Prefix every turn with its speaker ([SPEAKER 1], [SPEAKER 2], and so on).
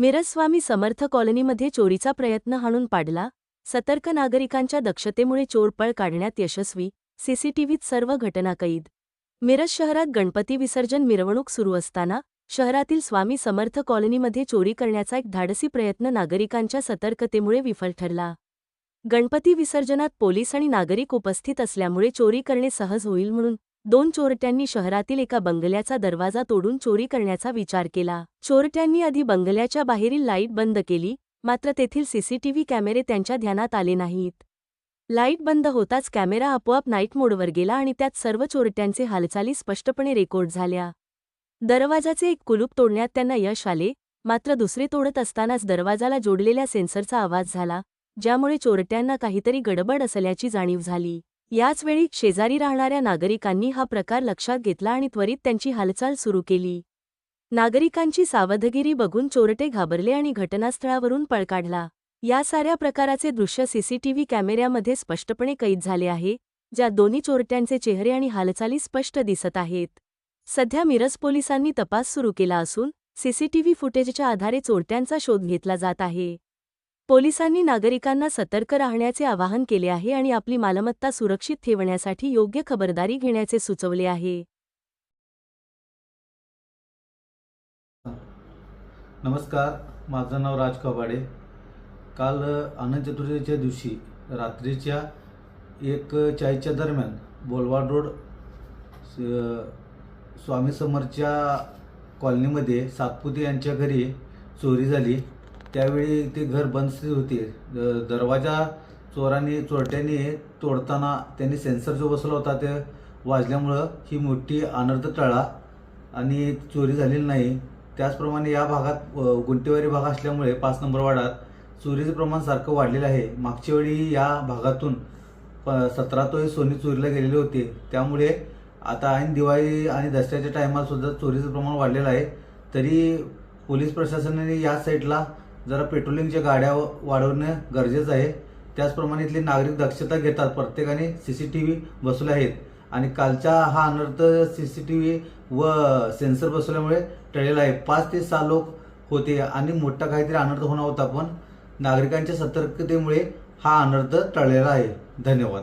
[SPEAKER 1] मिरज स्वामी समर्थ कॉलनीमध्ये चोरीचा प्रयत्न हाणून पाडला. सतर्क नागरिकांच्या दक्षतेमुळे चोर पळ काढण्यात यशस्वी सीसीटीव्हीत सर्व घटना कैद. मिरज शहरात गणपती विसर्जन मिरवणूक सुरू असताना शहरातील स्वामी समर्थ कॉलनीमध्ये चोरी करण्याचा एक धाडसी प्रयत्न नागरिकांच्या सतर्कतेमुळे विफल ठरला. गणपती विसर्जनात पोलीस आणि नागरिक उपस्थित असल्यामुळे चोरी करणे सहज होईल म्हणून दोन चोरट्यांनी शहरातील एका बंगल्याचा दरवाजा तोडून चोरी करण्याचा विचार केला. चोरट्यांनी आधी बंगल्याच्या बाहेरील लाइट बंद केली मात्र तेथील सीसीटीव्ही कॅमेरे त्यांच्या ध्यानात आले नाहीत. लाइट बंद होताच कॅमेरा आपोआप नाईट मोडवर गेला आणि त्यात सर्व चोरट्यांचे हालचाली स्पष्टपणे रेकॉर्ड झाल्या. दरवाजाचे एक कुलूप तोडण्यात त्यांना यश आले मात्र दुसरे तोडत असतानाच दरवाजाला जोडलेल्या सेन्सरचा आवाज झाला ज्यामुळे चोरट्यांना काहीतरी गडबड असल्याची जाणीव झाली. याचवेळी शेजारी राहणाऱ्या नागरिकांनी हा प्रकार लक्षात घेतला आणि त्वरित त्यांची हालचाल सुरू केली. नागरिकांची सावधगिरी बघून चोरटे घाबरले आणि घटनास्थळावरून पळ काढला. या साऱ्या प्रकाराचे दृश्य सीसीटीव्ही कॅमेऱ्यामध्ये स्पष्टपणे कैद झाले आहे ज्या दोन्ही चोरट्यांचे चेहरे आणि हालचाली स्पष्ट दिसत आहेत. सध्या मिरज पोलिसांनी तपास सुरू केला असून सीसीटीव्ही फुटेजच्या आधारे चोरट्यांचा शोध घेतला जात आहे. पोलिसांनी नागरिकांना सतर्क राहण्याचे आवाहन केले आहे आणि आपली मालमत्ता सुरक्षित ठेवण्यासाठी योग्य खबरदारी घेण्याचे सुचवले आहे.
[SPEAKER 2] नमस्कार माझं नाव राज कवाडे काल अनंत चतुर्थीच्या दिवशी रात्रीच्या एक चाळीसच्या दरम्यान बोलवाड रोड स्वामी समरच्या कॉलनीमध्ये सातपुते यांच्या घरी चोरी झाली. त्यावेळी ते घर बंद स्थितीत होते. दरवाजा चोरांनी चोरट्यांनी तोडताना त्यांनी सेन्सर जो बसला होता ते वाजल्यामुळं ही मोठी अनर्थ टळा आणि चोरी झालेली नाही. त्याचप्रमाणे या भागात गुंटेवारी भाग असल्यामुळे पाच नंबर वाडात चोरीचं प्रमाण सारखं वाढलेलं आहे. मागच्या वेळी या भागातून सतरा तोळे सोने चोरीला गेलेले होते. त्यामुळे आता ऐन दिवाळी आणि दसऱ्याच्या टायमाला सुद्धा चोरीचं प्रमाण वाढलेलं आहे. तरी पोलीस प्रशासनाने या साईडला जरा पेट्रोलिंगच्या गाड्या वाढवणं गरजेचं आहे. त्याचप्रमाणे इथले नागरिक दक्षता घेतात. प्रत्येकाने सी सी टी व्ही बसवले आहेत. आणि कालचा हा अनर्थ सी सी टी व्ही व सेन्सर बसवल्यामुळे टळलेला आहे. पाच ते सहा लोक होते आणि मोठा काहीतरी अनर्थ होणार होता पण नागरिकांच्या सतर्कतेमुळे हा अनर्थ टळलेला आहे. धन्यवाद.